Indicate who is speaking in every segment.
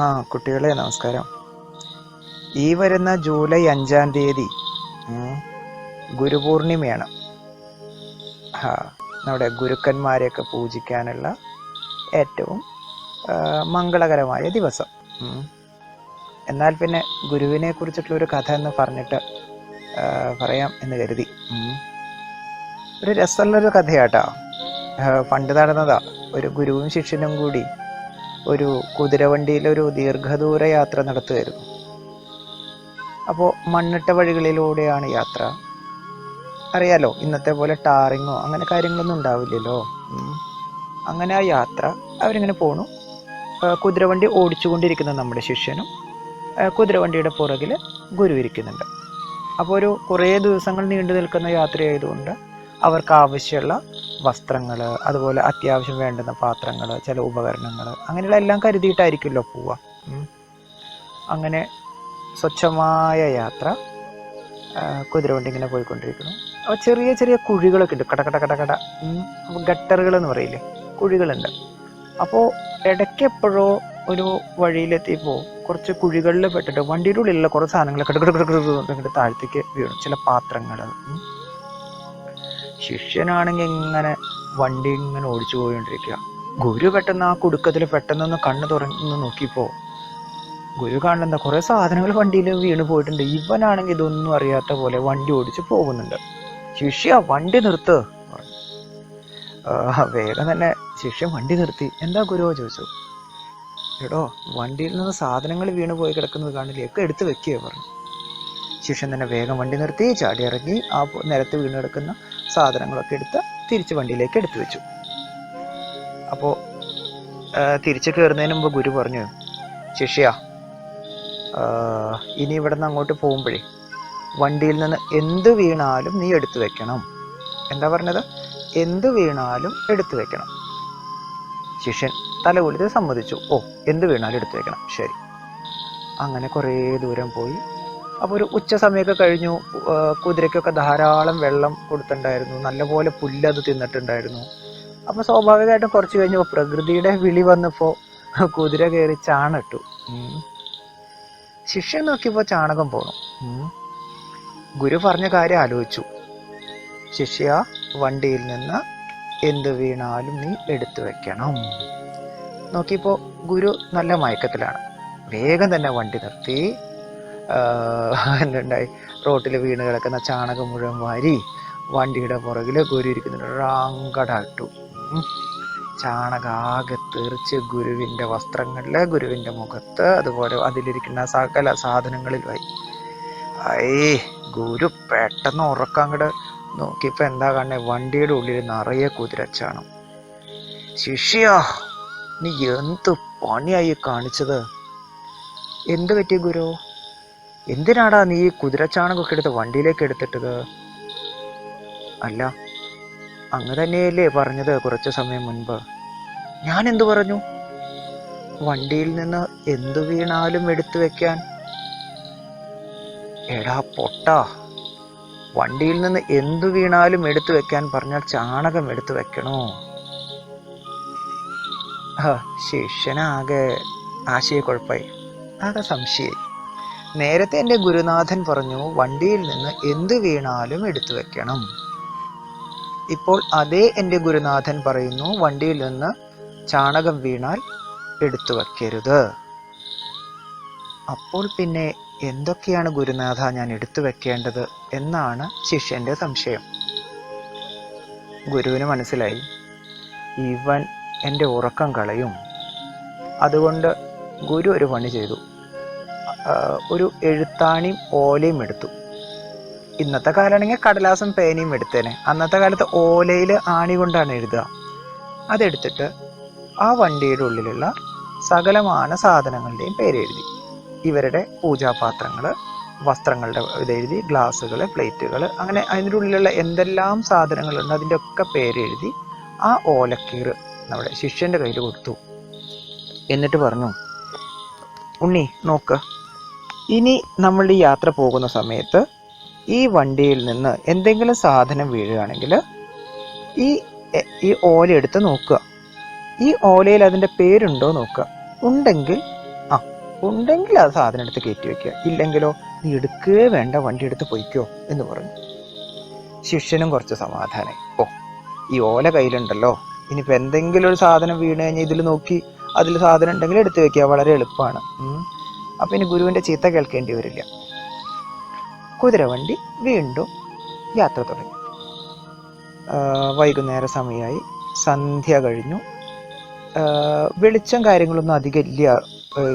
Speaker 1: ആ കുട്ടികളെ നമസ്കാരം. ഈ വരുന്ന ജൂലൈ അഞ്ചാം തീയതി ഗുരുപൂർണിമയാണ്. ആ നമ്മുടെ ഗുരുക്കന്മാരെയൊക്കെ പൂജിക്കാനുള്ള ഏറ്റവും മംഗളകരമായ ദിവസം എന്നാൽ പിന്നെ ഗുരുവിനെ കുറിച്ചിട്ടുള്ള ഒരു കഥ എന്ന് പറഞ്ഞിട്ട് പറയാം എന്ന് കരുതി ഒരു രസമുള്ളൊരു കഥയാട്ടോ. പണ്ട് നടന്നതാ. ഒരു ഗുരുവും ശിഷ്യനും കൂടി ഒരു കുതിരവണ്ടിയിൽ ഒരു ദീർഘദൂര യാത്ര നടത്തുമായിരുന്നു അപ്പോൾ മണ്ണിട്ട വഴികളിലൂടെയാണ് യാത്ര. അറിയാലോ ഇന്നത്തെ പോലെ ടാറിങ്ങോ അങ്ങനെ കാര്യങ്ങളൊന്നും ഉണ്ടാവില്ലല്ലോ. അങ്ങനെ ആ യാത്ര അവരിങ്ങനെ പോണു. കുതിരവണ്ടി ഓടിച്ചുകൊണ്ടിരിക്കുന്ന നമ്മുടെ ശിഷ്യനും കുതിരവണ്ടിയുടെ പുറകിൽ ഗുരു ഇരിക്കുന്നുണ്ട്. അപ്പോൾ ഒരു കുറേ ദിവസങ്ങൾ നീണ്ടു നിൽക്കുന്ന യാത്രയായതുകൊണ്ട് അവർക്ക് ആവശ്യമുള്ള വസ്ത്രങ്ങൾ അതുപോലെ അത്യാവശ്യം വേണ്ടുന്ന പാത്രങ്ങൾ ചില ഉപകരണങ്ങൾ അങ്ങനെയുള്ള എല്ലാം കരുതിയിട്ടായിരിക്കുമല്ലോ പോവുക. അങ്ങനെ സ്വച്ഛമായ യാത്ര കുതിര കുതിരവണ്ടി ഇങ്ങനെ പോയിക്കൊണ്ടിരിക്കുന്നു അപ്പോൾ ചെറിയ ചെറിയ കുഴികളൊക്കെ ഉണ്ട് കട കട കട കട ഗട്ടറുകൾ എന്ന് പറയില്ലേ കുഴികളുണ്ട് അപ്പോൾ ഇടയ്ക്ക് എപ്പോഴോ ഒരു വഴിയിലെത്തിയപ്പോൾ കുറച്ച് കുഴികളിൽ പെട്ടിട്ട് വണ്ടിയുടെ ഉള്ളിലുള്ള കുറച്ച് സാധനങ്ങളൊക്കെ ഇങ്ങോട്ട് താഴത്തേക്ക് വീണു ചില പാത്രങ്ങൾ ശിഷ്യനാണെങ്കിൽ ഇങ്ങനെ വണ്ടി ഇങ്ങനെ ഓടിച്ചു പോയിക്കൊണ്ടിരിക്കുക. ഗുരു പെട്ടെന്ന് ആ കുടുക്കത്തിൽ പെട്ടെന്നൊന്ന് കണ്ണു തുറന്ന് നോക്കിപ്പോ ഗുരു കാണുന്ന കുറെ സാധനങ്ങൾ വണ്ടിയിൽ വീണ് പോയിട്ടുണ്ട്. ഇവനാണെങ്കിൽ ഇതൊന്നും അറിയാത്ത പോലെ വണ്ടി ഓടിച്ച് പോകുന്നുണ്ട്. ശിഷ്യ വണ്ടി നിർത്ത്. വേഗം തന്നെ ശിഷ്യൻ വണ്ടി നിർത്തി. എന്താ ഗുരു ചോദിച്ചു? എടോ വണ്ടിയിൽ നിന്ന് സാധനങ്ങൾ വീണ് പോയി കിടക്കുന്നത് കാണില്ലേ? ഒക്കെ എടുത്ത് വെക്കുകയോ പറഞ്ഞു. ശിഷ്യൻ തന്നെ വേഗം വണ്ടി നിർത്തി ചാടി ഇറങ്ങി ആ നിരത്ത് വീണ് കിടക്കുന്ന സാധനങ്ങളൊക്കെ എടുത്ത് തിരിച്ച് വണ്ടിയിലേക്ക് എടുത്തു വെച്ചു. അപ്പോൾ തിരിച്ച് കയറുന്നതിന് മുമ്പ് ഗുരു പറഞ്ഞു ശിഷ്യ ഇനി ഇവിടെ നിന്ന് അങ്ങോട്ട് പോകുമ്പോഴേ വണ്ടിയിൽ നിന്ന് എന്ത് വീണാലും നീ എടുത്തു വെക്കണം. എന്താ പറഞ്ഞത്? എന്ത് വീണാലും എടുത്തു വെക്കണം. ശിഷ്യൻ തലകുലിത് സമ്മതിച്ചു ഓ എന്ത് വീണാലും എടുത്തു വെക്കണം. ശരി. അങ്ങനെ കുറേ ദൂരം പോയി. അപ്പോൾ ഒരു ഉച്ച സമയമൊക്കെ കഴിഞ്ഞു കുതിരയ്ക്കൊക്കെ ധാരാളം വെള്ളം കൊടുത്തിട്ടുണ്ടായിരുന്നു. നല്ലപോലെ പുല്ല് അത് തിന്നിട്ടുണ്ടായിരുന്നു. അപ്പോൾ സ്വാഭാവികമായിട്ടും കുറച്ച് കഴിഞ്ഞപ്പോൾ പ്രകൃതിയുടെ വിളി വന്നപ്പോൾ കുതിര കയറി ചാണിട്ടു. ശിഷ്യൻ നോക്കിയപ്പോൾ ചാണകം പോണു. ഗുരു പറഞ്ഞ കാര്യം ആലോചിച്ചു. ശിഷ്യ വണ്ടിയിൽ നിന്ന് എന്ത് വീണാലും നീ എടുത്തു വെക്കണം. നോക്കിയപ്പോൾ ഗുരു നല്ല മയക്കത്തിലാണ്. വേഗം തന്നെ വണ്ടി നിർത്തി. ആഹ് എന്തുണ്ടായി റോട്ടിൽ വീണ് കിടക്കുന്ന ചാണകം മുഴുവൻ വാരി വണ്ടിയുടെ പുറകിൽ ഗുരുവിരിക്കുന്നുണ്ട്. റാങ്കടാട്ടു. ചാണകാകെ തെറിച്ച് ഗുരുവിന്റെ വസ്ത്രങ്ങളിൽ ഗുരുവിന്റെ മുഖത്ത് അതുപോലെ അതിലിരിക്കുന്ന സകല സാധനങ്ങളിലുമായി അയേ ഗുരു പെട്ടെന്ന് ഉറക്കങ്ങട് നോക്കിയപ്പോൾ എന്താ കാണണേ? വണ്ടിയുടെ ഉള്ളിൽ നിറയെ കുതിരച്ചാണം ശിഷ്യ നീ എന്ത് പണിയായി കാണിച്ചത്? എന്ത് പറ്റി ഗുരു? എന്തിനാടാ നീ കുതിരച്ചാണകമൊക്കെ എടുത്ത് വണ്ടിയിലേക്ക് എടുത്തിട്ടത്? അല്ല അങ്ങ് തന്നെയല്ലേ പറഞ്ഞത് കുറച്ച് സമയം മുൻപ്. ഞാൻ എന്തു പറഞ്ഞു? വണ്ടിയിൽ നിന്ന് എന്തു വീണാലും എടുത്തു വെക്കാൻ? എടാ പൊട്ടാ വണ്ടിയിൽ നിന്ന് എന്തു വീണാലും എടുത്തു വെക്കാൻ പറഞ്ഞാൽ ചാണകം എടുത്തു വെക്കണോ? ശിഷ്യനാകെ ആശയക്കുഴപ്പായി. ആകെ സംശയായി. നേരത്തെ എന്റെ ഗുരുനാഥൻ പറഞ്ഞു വണ്ടിയിൽ നിന്ന് എന്തു വീണാലും എടുത്തു വെക്കണം. ഇപ്പോൾ അതേ എന്റെ ഗുരുനാഥൻ പറയുന്നു വണ്ടിയിൽ നിന്ന് ചാണകം വീണാൽ എടുത്തു വയ്ക്കരുത് അപ്പോൾ പിന്നെ എന്തൊക്കെയാണ് ഗുരുനാഥ ഞാൻ എടുത്തു വെക്കേണ്ടത് എന്നാണ് ശിഷ്യന്റെ സംശയം. ഗുരുവിന് മനസ്സിലായി ഇവൻ എന്റെ ഉറക്കം കളയും. അതുകൊണ്ട് ഗുരു ഒരു പണി ചെയ്തു. ഒരു എഴുത്താണിയും ഓലയും എടുത്തു. ഇന്നത്തെ കാലാണെങ്കിൽ കടലാസും പേനയും എടുത്തേനെ. അന്നത്തെ കാലത്ത് ഓലയിൽ ആണി കൊണ്ടാണ് എഴുതുക. അതെടുത്തിട്ട് ആ വണ്ടിയുടെ ഉള്ളിലുള്ള സകലമാന സാധനങ്ങളുടെയും പേരെഴുതി ഇവരുടെ പൂജാപാത്രങ്ങൾ വസ്ത്രങ്ങളുടെ ഇതെഴുതി ഗ്ലാസ്സുകൾ പ്ലേറ്റുകൾ അങ്ങനെ അതിന്റെ ഉള്ളിലുള്ള എന്തെല്ലാം സാധനങ്ങളുണ്ട് അതിന്റെ ഒക്കെ പേരെഴുതി ആ ഓലക്കീറ് നമ്മുടെ ശിഷ്യന്റെ കയ്യിൽ കൊടുത്തു. എന്നിട്ട് പറഞ്ഞു ഉണ്ണി നോക്ക് ഇനി നമ്മൾ ഈ യാത്ര പോകുന്ന സമയത്ത് ഈ വണ്ടിയിൽ നിന്ന് എന്തെങ്കിലും സാധനം വീഴുകയാണെങ്കിൽ ഈ ഈ ഓല എടുത്ത് നോക്കുക. ഈ ഓലയിൽ അതിന്റെ പേരുണ്ടോ നോക്കുക. ഉണ്ടെങ്കിൽ ആ ഉണ്ടെങ്കിൽ ആ സാധനം എടുത്ത് കയറ്റി വെക്കുക ഇല്ലെങ്കിലോ നീ എടുക്കേ വേണ്ട വണ്ടി എടുത്ത് പൊയ്ക്കോ എന്ന് പറഞ്ഞു. ശിഷ്യനും കുറച്ച് സമാധാനം ഓ ഈ ഓല കയ്യിലുണ്ടല്ലോ. ഇനിയിപ്പോൾ എന്തെങ്കിലും ഒരു സാധനം വീണ് കഴിഞ്ഞാൽ ഇതിൽ നോക്കി അതിൽ സാധനം ഉണ്ടെങ്കിൽ എടുത്ത് വെക്കുക വളരെ എളുപ്പമാണ്. അപ്പൊ ഇനി ഗുരുവിന്റെ ചീത്ത കേൾക്കേണ്ടി വരില്ല. കുതിരവണ്ടി വീണ്ടും യാത്ര തുടങ്ങി. വൈകുന്നേര സമയമായി സന്ധ്യ കഴിഞ്ഞു. വെളിച്ചം കാര്യങ്ങളൊന്നും അധികം ഇല്ല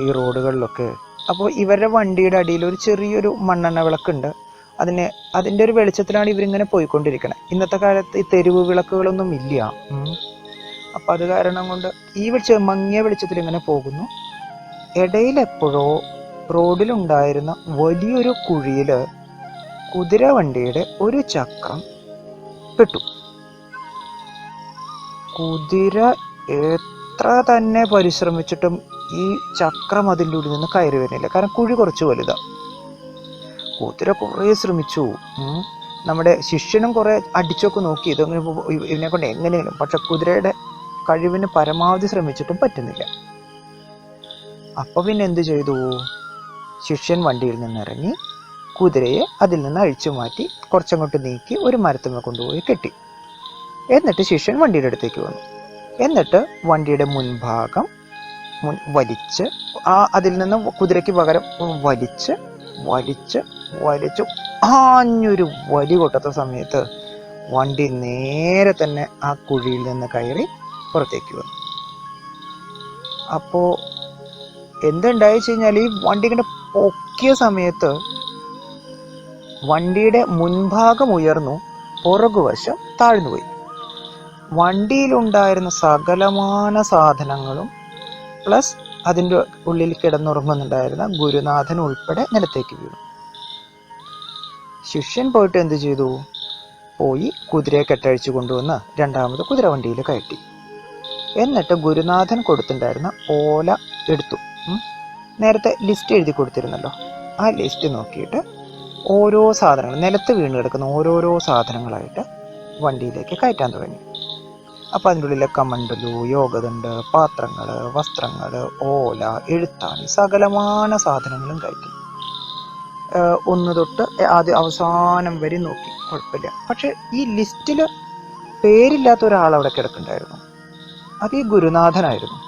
Speaker 1: ഈ റോഡുകളിലൊക്കെ. അപ്പോൾ ഇവരുടെ വണ്ടിയുടെ അടിയിൽ ഒരു ചെറിയൊരു മണ്ണെണ്ണ വിളക്കുണ്ട്. അതിന് അതിന്റെ ഒരു വെളിച്ചത്തിലാണ് ഇവരിങ്ങനെ പോയിക്കൊണ്ടിരിക്കുന്നത് ഇന്നത്തെ കാലത്ത് ഈ തെരുവ് വിളക്കുകളൊന്നും ഇല്ല. അപ്പൊ അത് കാരണം കൊണ്ട് ഈ വെളിച്ചം മങ്ങിയ വെളിച്ചത്തിൽ ഇങ്ങനെ പോകുന്നു. ഇടയിൽ എപ്പോഴോ റോഡിലുണ്ടായിരുന്ന വലിയൊരു കുഴിയിൽ കുതിരവണ്ടിയുടെ ഒരു ചക്രം പെട്ടു. കുതിര എത്ര തന്നെ പരിശ്രമിച്ചിട്ടും ഈ ചക്രം അതിന്റെ ഉള്ളിൽ നിന്ന് കയറി വരുന്നില്ല കാരണം കുഴി കുറച്ച് വലുതാണ് കുതിര കുറേ ശ്രമിച്ചു. നമ്മുടെ ശിഷ്യനും കുറേ അടിച്ചൊക്കെ നോക്കി. ഇതങ്ങനെ ഇതിനെ കൊണ്ട് എങ്ങനെയാണ് പക്ഷെ കുതിരയുടെ കഴിവിന് പരമാവധി ശ്രമിച്ചിട്ടും പറ്റുന്നില്ല. അപ്പൊ പിന്നെ എന്ത് ചെയ്തു? ശിഷ്യൻ വണ്ടിയിൽ നിന്നിറങ്ങി കുതിരയെ അതിൽ നിന്ന് അഴിച്ചു മാറ്റി കുറച്ചങ്ങോട്ട് നീക്കി ഒരു മരത്തുമ്മ കൊണ്ടുപോയി കെട്ടി. എന്നിട്ട് ശിഷ്യൻ വണ്ടിയുടെ അടുത്തേക്ക് വന്നു. എന്നിട്ട് വണ്ടിയുടെ മുൻഭാഗം മുൻ വലിച്ച് ആ അതിൽ നിന്ന് കുതിരയ്ക്ക് പകരം വലിച്ച് വലിച്ച് വലിച്ച് ആഞ്ഞൊരു വലി കൊട്ടത്ത സമയത്ത് വണ്ടി നേരെ തന്നെ ആ കുഴിയിൽ നിന്ന് കയറി പുറത്തേക്ക് വന്നു. അപ്പോൾ എന്തുണ്ടായി വെച്ച് കഴിഞ്ഞാൽ ഈ വണ്ടി ഇങ്ങനെ പൊക്കിയ സമയത്ത് വണ്ടിയുടെ മുൻഭാഗം ഉയർന്നു പുറകുവശം താഴ്ന്നുപോയി. വണ്ടിയിലുണ്ടായിരുന്ന സകലമാന സാധനങ്ങളും പ്ലസ് അതിന്റെ ഉള്ളിൽ കിടന്നുറങ്ങുന്നുണ്ടായിരുന്ന ഗുരുനാഥൻ ഉൾപ്പെടെ നിലത്തേക്ക് വീണു. ശിഷ്യൻ പോയിട്ട് എന്ത് ചെയ്തു? പോയി കുതിരയെ കെട്ടഴിച്ചു കൊണ്ടുവന്ന് രണ്ടാമത് കുതിര വണ്ടിയിൽ കയറ്റി. എന്നിട്ട് ഗുരുനാഥൻ കൊടുത്തിട്ടുണ്ടായിരുന്ന ഓല എടുത്തു. നേരത്തെ ലിസ്റ്റ് എഴുതി കൊടുത്തിരുന്നല്ലോ. ആ ലിസ്റ്റ് നോക്കിയിട്ട് ഓരോ സാധനങ്ങൾ നിലത്ത് വീണ് കിടക്കുന്ന ഓരോരോ സാധനങ്ങളായിട്ട് വണ്ടിയിലേക്ക് കയറ്റാൻ തുടങ്ങി. അപ്പോൾ അതിന്റെ ഉള്ളിലെ കമണ്ടലു യോഗതുണ്ട് പാത്രങ്ങൾ വസ്ത്രങ്ങൾ ഓല എഴുത്താണി സകലമാന സാധനങ്ങളും കയറ്റി. ഒന്ന് തൊട്ട് ആദ്യം അവസാനം വരെ നോക്കി. കുഴപ്പമില്ല. പക്ഷേ ഈ ലിസ്റ്റിൽ പേരില്ലാത്ത ഒരാൾ അവിടെ കിടക്കുന്നുണ്ടായിരുന്നു. അത് ഈ ഗുരുനാഥനായിരുന്നു.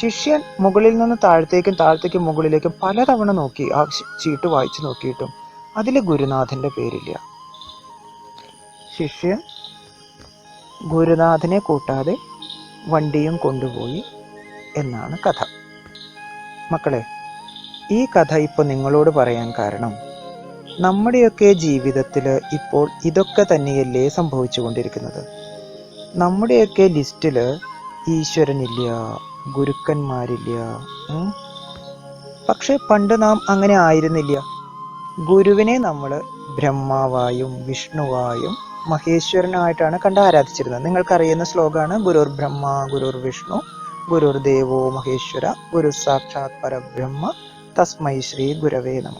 Speaker 1: ശിഷ്യൻ മുകളിൽ നിന്ന് താഴത്തേക്കും താഴത്തേക്കും മുകളിലേക്കും പലതവണ നോക്കി ആ ചീട്ട് വായിച്ചു നോക്കിയിട്ടും അതിൽ ഗുരുനാഥന്റെ പേരില്ല. ശിഷ്യൻ ഗുരുനാഥനെ കൂട്ടാതെ വണ്ടിയും കൊണ്ടുപോയി എന്നാണ് കഥ. മക്കളെ ഈ കഥ ഇപ്പോൾ നിങ്ങളോട് പറയാൻ കാരണം നമ്മുടെയൊക്കെ ജീവിതത്തിൽ ഇപ്പോൾ ഇതൊക്കെ തന്നെയല്ലേ സംഭവിച്ചുകൊണ്ടിരിക്കുന്നത്. നമ്മുടെയൊക്കെ ലിസ്റ്റിൽ ഈശ്വരനില്ല. ഗുരുക്കന്മാരില്ല. പക്ഷെ പണ്ട് നാം അങ്ങനെ ആയിരുന്നില്ല. ഗുരുവിനെ നമ്മൾ ബ്രഹ്മാവായും വിഷ്ണുവായും മഹേശ്വരനായിട്ടാണ് കണ്ട് ആരാധിച്ചിരുന്നത്. നിങ്ങൾക്കറിയുന്ന ശ്ലോകമാണ് ഗുരുർ ബ്രഹ്മ ഗുരുർ വിഷ്ണു ഗുരുർ ദേവോ മഹേശ്വര ഗുരു സാക്ഷാത് പരബ്രഹ്മ തസ്മൈ ശ്രീ ഗുരവേ നമ.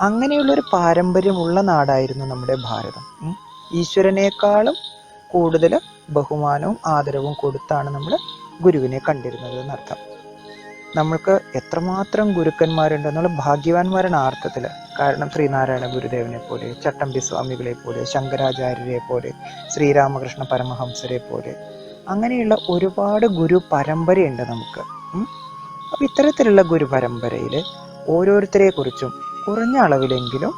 Speaker 1: അങ്ങനെയുള്ളൊരു പാരമ്പര്യമുള്ള നാടായിരുന്നു നമ്മുടെ ഭാരതം. ഈശ്വരനേക്കാളും കൂടുതൽ ബഹുമാനവും ആദരവും കൊടുത്താണ് നമ്മൾ ഗുരുവിനെ കണ്ടിരുന്നത് എന്നർത്ഥം നമ്മൾക്ക് എത്രമാത്രം ഗുരുക്കന്മാരുണ്ടെന്നുള്ള ഭാഗ്യവാന്മാരാണ് അർത്ഥത്തിൽ കാരണം ശ്രീനാരായണ ഗുരുദേവനെ പോലെ ചട്ടമ്പി സ്വാമികളെ പോലെ ശങ്കരാചാര്യരെ പോലെ ശ്രീരാമകൃഷ്ണ പരമഹംസരെ പോലെ അങ്ങനെയുള്ള ഒരുപാട് ഗുരു പരമ്പരയുണ്ട് നമുക്ക്. അപ്പോൾ അപ്പൊ ഇത്തരത്തിലുള്ള ഗുരു പരമ്പരയിൽ ഓരോരുത്തരെ കുറിച്ചും കുറഞ്ഞ അളവിലെങ്കിലും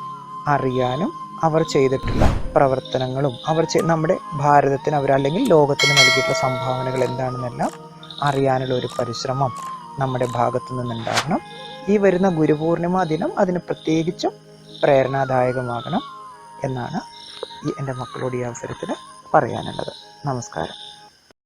Speaker 1: അറിയാനും അവർ ചെയ്തിട്ടുള്ള പ്രവർത്തനങ്ങളും അവർ നമ്മുടെ ഭാരതത്തിന് അവർ അല്ലെങ്കിൽ ലോകത്തിന് നൽകിയിട്ടുള്ള സംഭാവനകൾ എന്താണെന്നെല്ലാം അറിയാനുള്ള ഒരു പരിശ്രമം നമ്മുടെ ഭാഗത്തു നിന്നുണ്ടാകണം. ഈ വരുന്ന ഗുരുപൂർണിമ ദിനം അതിന് പ്രത്യേകിച്ചും പ്രേരണാദായകമാകണം എന്നാണ് എന്റെ മക്കളോട് ഈ അവസരത്തിൽ പറയാനുള്ളത്. നമസ്കാരം.